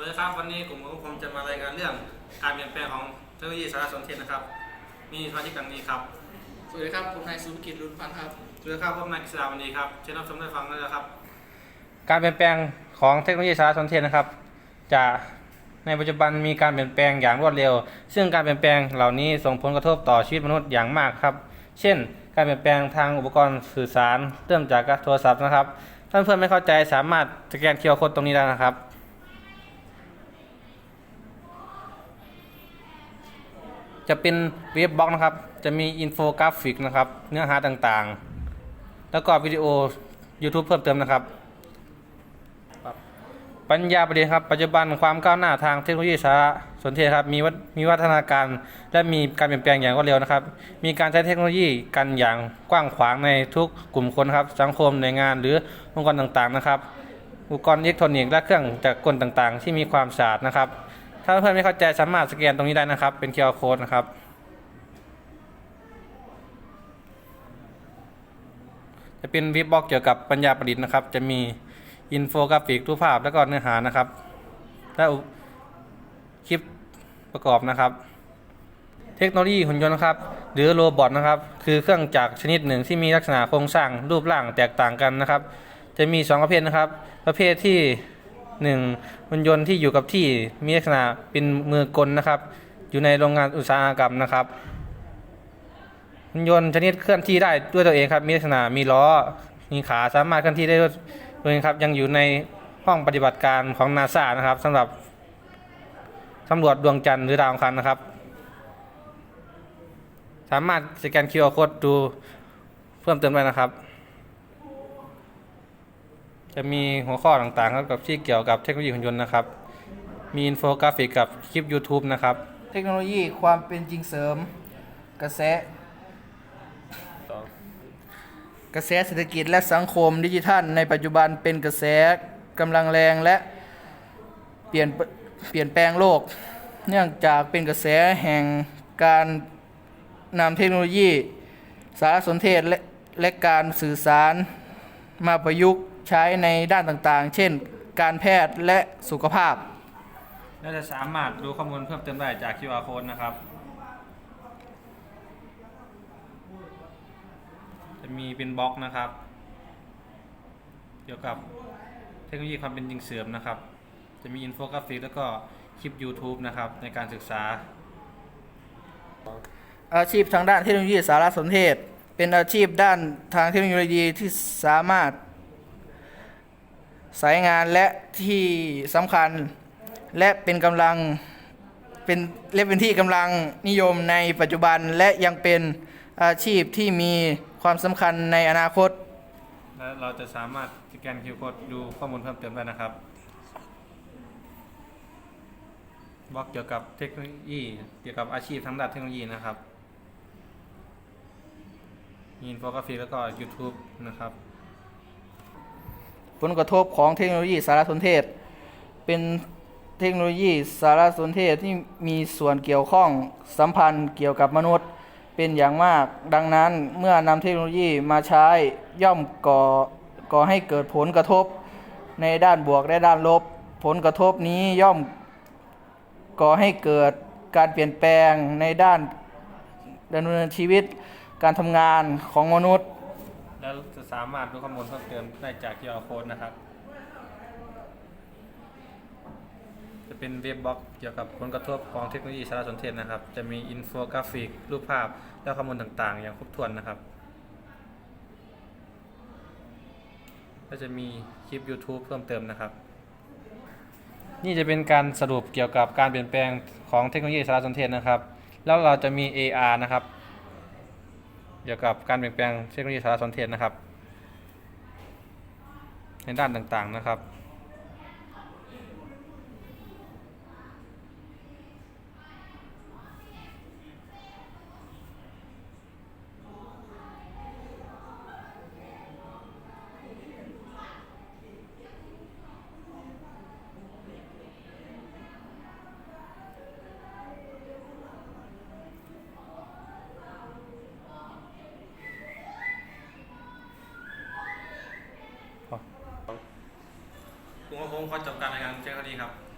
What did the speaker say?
วัสดีครับวันนี้กลุ่มของผมจะมารายงานเรื่องการเปลี่ยนแปลงของเทคโนโลยีสารสนเทศนะครับ มีสมาชิกดังนี้ครับ สวัสดีครับ ผมนายสุภกิจรุนพันธ์ครับ สวัสดีครับผมนายกฤษดาวันนี้ครับ เชิญรับชมได้ฟังได้แล้วครับ การเปลี่ยนแปลงของเทคโนโลยีสารสนเทศนะครับ จะในปัจจุบันมีการเปลี่ยนแปลงอย่างรวดเร็ว ซึ่งการเปลี่ยนแปลงเหล่านี้ส่งผลกระทบต่อชีวิตมนุษย์อย่างมากครับ เช่น การเปลี่ยนแปลงทางอุปกรณ์สื่อสารเริ่มจากโทรศัพท์นะครับ ท่านเพื่อนไม่เข้าใจสามารถสแกนเคอร์โคดตรงนี้ได้นะครับ จะเป็นเว็บบล็อกนะครับ จะมีอินโฟกราฟิกนะครับ เนื้อหาต่างๆ แล้วก็วิดีโอ YouTube เพิ่มเติมนะครับ ปัญญาประดิษฐ์ครับ ปัจจุบันความก้าวหน้าทางเทคโนโลยีสารสนเทศครับ มีวัฒมีวัฒนาการ และมีการเปลี่ยนแปลงอย่างรวดเร็วนะครับ มีการใช้เทคโนโลยีกันอย่างกว้างขวางในทุกกลุ่มคนครับ สังคมหน่วยงานหรือองค์กรต่างๆนะครับ อุปกรณ์อิเล็กทรอนิกส์และเครื่องจักรกลต่างๆ ที่มีความสะอาดนะครับ ถ้าเพื่อนไม่เข้าใจสามารถสแกนตรงนี้ได้นะครับ เป็น QR code นะครับ จะเป็นวิบบล็อกเกี่ยวกับปัญญาประดิษฐ์นะครับ จะมีอินโฟกราฟิกรูปภาพแล้วก็เนื้อหานะครับและคลิปประกอบนะครับ เทคโนโลยีหุ่นยนต์นะครับ หรือโรบอทนะครับ คือเครื่องจักรชนิดหนึ่งที่มีลักษณะโครงสร้างรูปร่างแตกต่างกันนะครับ จะมี 2 ประเภทนะครับ ประเภทที่ 1 หุ่นยนต์ที่อยู่กับที่มีลักษณะเป็นมือกลนะครับ อยู่ในโรงงานอุตสาหกรรมนะครับหุ่นยนต์ชนิดเคลื่อนที่ได้ด้วยตัวเองครับ มีลักษณะมีล้อ มีขาสามารถเคลื่อนที่ได้ด้วยตัวเองครับ ยังอยู่ในห้องปฏิบัติการของนาซานะครับสำหรับสำรวจดวงจันทร์หรือดาวอังคารนะครับ สามารถสแกน QR Code ดูเพิ่มเติมได้นะครับ จะมีหัวข้อต่างๆครับกับที่เกี่ยวกับเทคโนโลยีหุ่นยนต์นะครับ มีอินโฟกราฟิกกับคลิป YouTube นะครับ เทคโนโลยีความเป็นจริงเสริม กระแส กระแสเศรษฐกิจและสังคมดิจิทัล ในปัจจุบันเป็นกระแสกำลังแรงและเปลี่ยนเปลี่ยนแปลงโลก เนื่องจากเป็นกระแสแห่งการนำเทคโนโลยี สารสนเทศและและการสื่อสารมาประยุกต์ ใช้ในด้านต่างๆ เช่น การแพทย์และสุขภาพและจะสามารถดูข้อมูลเพิ่มเติมได้จาก QR code นะครับ จะมีเป็นบล็อกนะครับ เกี่ยวกับเทคโนโลยีความเป็นจริงเสื่อมนะครับ จะมีอินโฟกราฟิกแล้วก็คลิป YouTube นะครับในการศึกษา อาชีพทางด้านเทคโนโลยีสารสนเทศ เป็นอาชีพด้านทางเทคโนโลยีที่สามารถ สายงานและที่สำคัญและเป็นกำลังเป็นและเป็นที่กำลังนิยมในปัจจุบันและยังเป็นอาชีพที่มีความสำคัญในอนาคต และเราจะสามารถสแกน QR code ดูข้อมูลเพิ่มเติมได้นะครับบล็อกเกี่ยวกับเทคโนโลยีเกี่ยวกับอาชีพทางด้านเทคโนโลยีนะครับมีอินโฟกราฟิกแล้วก็ YouTube นะครับ ผลกระทบของเทคโนโลยีสารสนเทศ เป็นเทคโนโลยีสารสนเทศที่มีส่วนเกี่ยวข้องสัมพันธ์เกี่ยวกับมนุษย์เป็นอย่างมาก ดังนั้นเมื่อนำเทคโนโลยีมาใช้ย่อมก่อก่อให้เกิดผลกระทบในด้านบวกและด้านลบ ผลกระทบนี้ย่อมก่อให้เกิดการเปลี่ยนแปลงในด้านดำเนินชีวิตการทำงานของมนุษย์ แล้ว สามารถดูข้อมูลเพิ่มเติมได้จาก QR code นะครับ จะเป็นเว็บบล็อกเกี่ยวกับผลกระทบของเทคโนโลยีสารสนเทศนะครับ จะมีอินโฟกราฟิก รูปภาพ และข้อมูลต่างๆ อย่างครบถ้วนนะครับ ก็จะมีคลิป YouTube เพิ่มเติมนะครับนี่จะเป็นการสรุปเกี่ยวกับการเปลี่ยนแปลงของเทคโนโลยีสารสนเทศนะครับ แล้วเราจะมี AR นะครับ เกี่ยวกับการเปลี่ยนแปลงเทคโนโลยีสารสนเทศนะครับ ในด้านต่างๆนะครับ กลุ่มของผมขอจบการรายงานเพียงเท่านี้ครับ